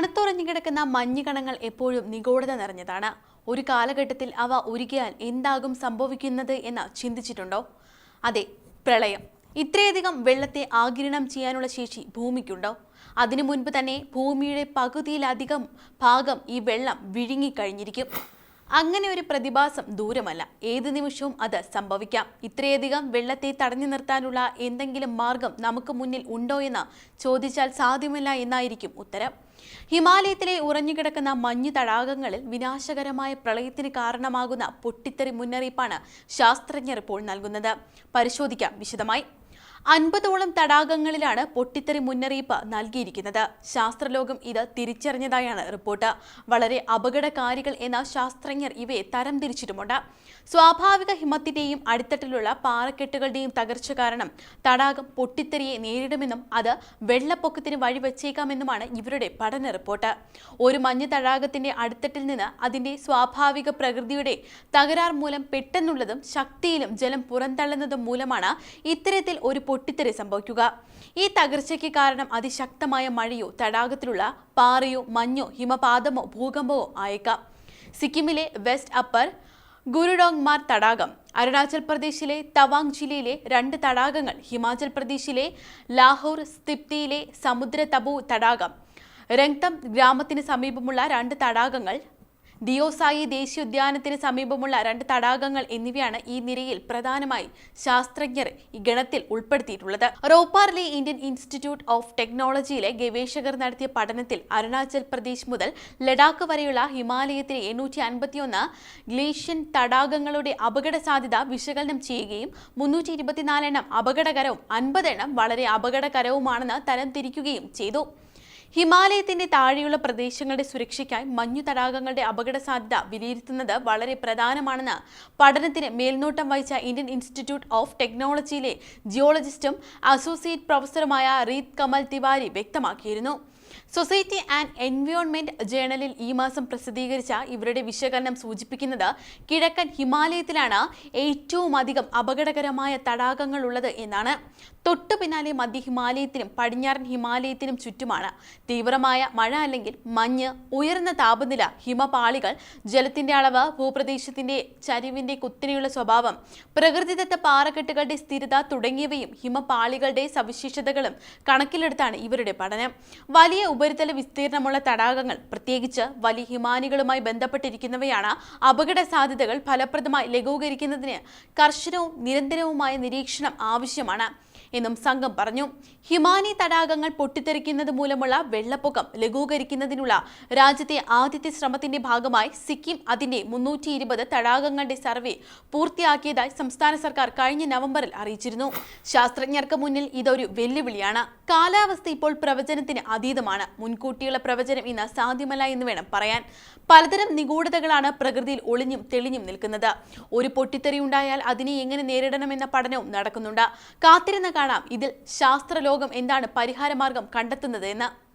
തണുത്തുറഞ്ഞു കിടക്കുന്ന മഞ്ഞുകണങ്ങൾ എപ്പോഴും നിഗൂഢത നിറഞ്ഞതാണ്. ഒരു കാലഘട്ടത്തിൽ അവ ഉരുകിയാൽ എന്താകും സംഭവിക്കുന്നത് എന്ന് ചിന്തിച്ചിട്ടുണ്ടോ? അതെ പ്രളയം. ഇത്രയധികം വെള്ളത്തെ ആകിരണം ചെയ്യാനുള്ള ശേഷി ഭൂമിക്കുണ്ടോ? അതിനു മുൻപ് തന്നെ ഭൂമിയുടെ പകുതിയിലധികം ഭാഗം ഈ വെള്ളം വിഴുങ്ങിക്കഴിഞ്ഞിരിക്കും. അങ്ങനെ ഒരു പ്രതിഭാസം ദൂരമല്ല. ഏത് നിമിഷവും അത് സംഭവിക്കാം. ഇത്രയധികം വെള്ളത്തെ തടഞ്ഞു നിർത്താനുള്ള എന്തെങ്കിലും മാർഗം നമുക്ക് മുന്നിൽ ഉണ്ടോ എന്ന് ചോദിച്ചാൽ സാധ്യമല്ല എന്നായിരിക്കും ഉത്തരം. ഹിമാലയത്തിലെ ഉറഞ്ഞുകിടക്കുന്ന മഞ്ഞു തടാകങ്ങളിൽ വിനാശകരമായ പ്രളയത്തിന് കാരണമാകുന്ന പൊട്ടിത്തെറി മുന്നറിയിപ്പാണ് ശാസ്ത്രജ്ഞർ ഇപ്പോൾ നൽകുന്നത്. പരിശോധിക്കാം വിശദമായി. അൻപതോളം തടാകങ്ങളിലാണ് പൊട്ടിത്തെറി മുന്നറിയിപ്പ് നൽകിയിരിക്കുന്നത്. ശാസ്ത്രലോകം ഇത് തിരിച്ചറിഞ്ഞതായാണ് റിപ്പോർട്ട്. വളരെ അപകടകാരികൾ എന്ന ശാസ്ത്രജ്ഞർ ഇവയെ തരംതിരിച്ചിട്ടുമുണ്ട്. സ്വാഭാവിക ഹിമത്തിന്റെയും അടിത്തട്ടിലുള്ള പാറക്കെട്ടുകളുടെയും തകർച്ച കാരണം തടാകം പൊട്ടിത്തെറിയെ നേരിടുമെന്നും അത് വെള്ളപ്പൊക്കത്തിന് വഴിവെച്ചേക്കാമെന്നുമാണ് ഇവരുടെ പഠന റിപ്പോർട്ട്. ഒരു മഞ്ഞ് തടാകത്തിന്റെ അടിത്തട്ടിൽ നിന്ന് അതിന്റെ സ്വാഭാവിക പ്രകൃതിയുടെ തകരാർ മൂലം പെട്ടെന്നുള്ളതും ശക്തിയിലും ജലം പുറന്തള്ളുന്നതും മൂലമാണ് ഇത്തരത്തിൽ ഒരു പൊട്ടിത്തെറി സംഭവിക്കുക. ഈ തകർച്ചയ്ക്ക് കാരണം അതിശക്തമായ മഴയോ തടാകത്തിലുള്ള പാറയോ മഞ്ഞോ ഹിമപാതമോ ഭൂകമ്പമോ ആയേക്കാം. സിക്കിമിലെ വെസ്റ്റ് അപ്പർ ഗുരുഡോങ്മാർ തടാകം അരുണാചൽ പ്രദേശിലെ തവാങ് ജില്ലയിലെ രണ്ട് തടാകങ്ങൾ ഹിമാചൽ പ്രദേശിലെ ലാഹോർ സ്തിപ്തിയിലെ സമുദ്ര തപു തടാകം രംഗ്തം ഗ്രാമത്തിന് സമീപമുള്ള രണ്ട് തടാകങ്ങൾ ദിയോസായി ദേശീയോദ്യാനത്തിന് സമീപമുള്ള രണ്ട് തടാകങ്ങൾ എന്നിവയാണ് ഈ നിരയിൽ പ്രധാനമായി ശാസ്ത്രജ്ഞർ ഈ ഗണത്തിൽ ഉൾപ്പെടുത്തിയിട്ടുള്ളത്. റോപ്പാറിലെ ഇന്ത്യൻ ഇൻസ്റ്റിറ്റ്യൂട്ട് ഓഫ് ടെക്നോളജിയിലെ ഗവേഷകർ നടത്തിയ പഠനത്തിൽ അരുണാചൽ പ്രദേശ് മുതൽ ലഡാക്ക് വരെയുള്ള ഹിമാലയത്തിലെ എണ്ണൂറ്റി അൻപത്തിയൊന്ന് ഗ്ലേഷ്യൻ തടാകങ്ങളുടെ അപകട സാധ്യത വിശകലനം ചെയ്യുകയും മുന്നൂറ്റി ഇരുപത്തിനാലെണ്ണം അപകടകരവും അൻപതെണ്ണം വളരെ അപകടകരവുമാണെന്ന് തരംതിരിക്കുകയും ചെയ്തു. ഹിമാലയത്തിന്റെ താഴെയുള്ള പ്രദേശങ്ങളുടെ സുരക്ഷയ്ക്കായി മഞ്ഞു തടാകങ്ങളുടെ അപകട സാധ്യത വിലയിരുത്തുന്നത് വളരെ പ്രധാനമാണെന്ന് പഠനത്തിന് മേൽനോട്ടം വഹിച്ച ഇന്ത്യൻ ഇൻസ്റ്റിറ്റ്യൂട്ട് ഓഫ് ടെക്നോളജിയിലെ ജിയോളജിസ്റ്റും അസോസിയേറ്റ് പ്രൊഫസറുമായ റീത് കമൽ തിവാരി വ്യക്തമാക്കിയിരുന്നു. സൊസൈറ്റി ആൻഡ് എൻവയോൺമെന്റ് ജേണലിൽ ഈ മാസം പ്രസിദ്ധീകരിച്ച ഇവരുടെ വിശകലനം സൂചിപ്പിക്കുന്നത് കിഴക്കൻ ഹിമാലയത്തിലാണ് ഏറ്റവും അധികം അപകടകരമായ തടാകങ്ങൾ ഉള്ളത് എന്നാണ്. തൊട്ടു പിന്നാലെ മധ്യ ഹിമാലയത്തിനും പടിഞ്ഞാറൻ ഹിമാലയത്തിനും ചുറ്റുമാണ്. തീവ്രമായ മഴ അല്ലെങ്കിൽ മഞ്ഞ് ഉയർന്ന താപനില ഹിമപാളികൾ ജലത്തിന്റെ അളവ് ഭൂപ്രദേശത്തിന്റെ ചരിവിന്റെ കുത്തിനെയുള്ള സ്വഭാവം പ്രകൃതിദത്ത പാറക്കെട്ടുകളുടെ സ്ഥിരത തുടങ്ങിയവയും ഹിമപാളികളുടെ സവിശേഷതകളും കണക്കിലെടുത്താണ് ഇവരുടെ പഠനം. വലിയ ഉപരിതല വിസ്തീർണമുള്ള തടാകങ്ങൾ പ്രത്യേകിച്ച് വലിയ ഹിമാനികളുമായി ബന്ധപ്പെട്ടിരിക്കുന്നവയാണ് അപകട സാധ്യതകൾ ഫലപ്രദമായി ലഘൂകരിക്കുന്നതിന് കർശനവും നിരന്തരവുമായ നിരീക്ഷണം ആവശ്യമാണ്. എന്നും സംഘം പറഞ്ഞു. ഹിമാനി തടാകങ്ങൾ പൊട്ടിത്തെറിക്കുന്നത് മൂലമുള്ള വെള്ളപ്പൊക്കം ലഘൂകരിക്കുന്നതിനുള്ള രാജ്യത്തെ ആദ്യത്തെ ശ്രമത്തിന്റെ ഭാഗമായി സിക്കിം അതിന്റെ മുന്നൂറ്റി ഇരുപത് തടാകങ്ങളുടെ സർവേ പൂർത്തിയാക്കിയതായി സംസ്ഥാന സർക്കാർ കഴിഞ്ഞ നവംബറിൽ അറിയിച്ചിരുന്നു. ശാസ്ത്രജ്ഞർക്ക് മുന്നിൽ ഇതൊരു വെല്ലുവിളിയാണ്. കാലാവസ്ഥ ഇപ്പോൾ പ്രവചനത്തിന് അതീതമാണ്. മുൻകൂട്ടിയുള്ള പ്രവചനം ഇന്ന് സാധ്യമല്ല എന്ന് വേണം പറയാൻ. പലതരം നിഗൂഢതകളാണ് പ്രകൃതിയിൽ ഒളിഞ്ഞും തെളിഞ്ഞും നിൽക്കുന്നത്. ഒരു പൊട്ടിത്തെറി ഉണ്ടായാൽ അതിനെ എങ്ങനെ നേരിടണമെന്ന പഠനവും നടക്കുന്നുണ്ട്. കാത്തിരുന്ന് കാണാം. ഇതിൽ ശാസ്ത്രലോകം എന്താണ് പരിഹാരമാർഗം കണ്ടെത്തുന്നത് എന്ന്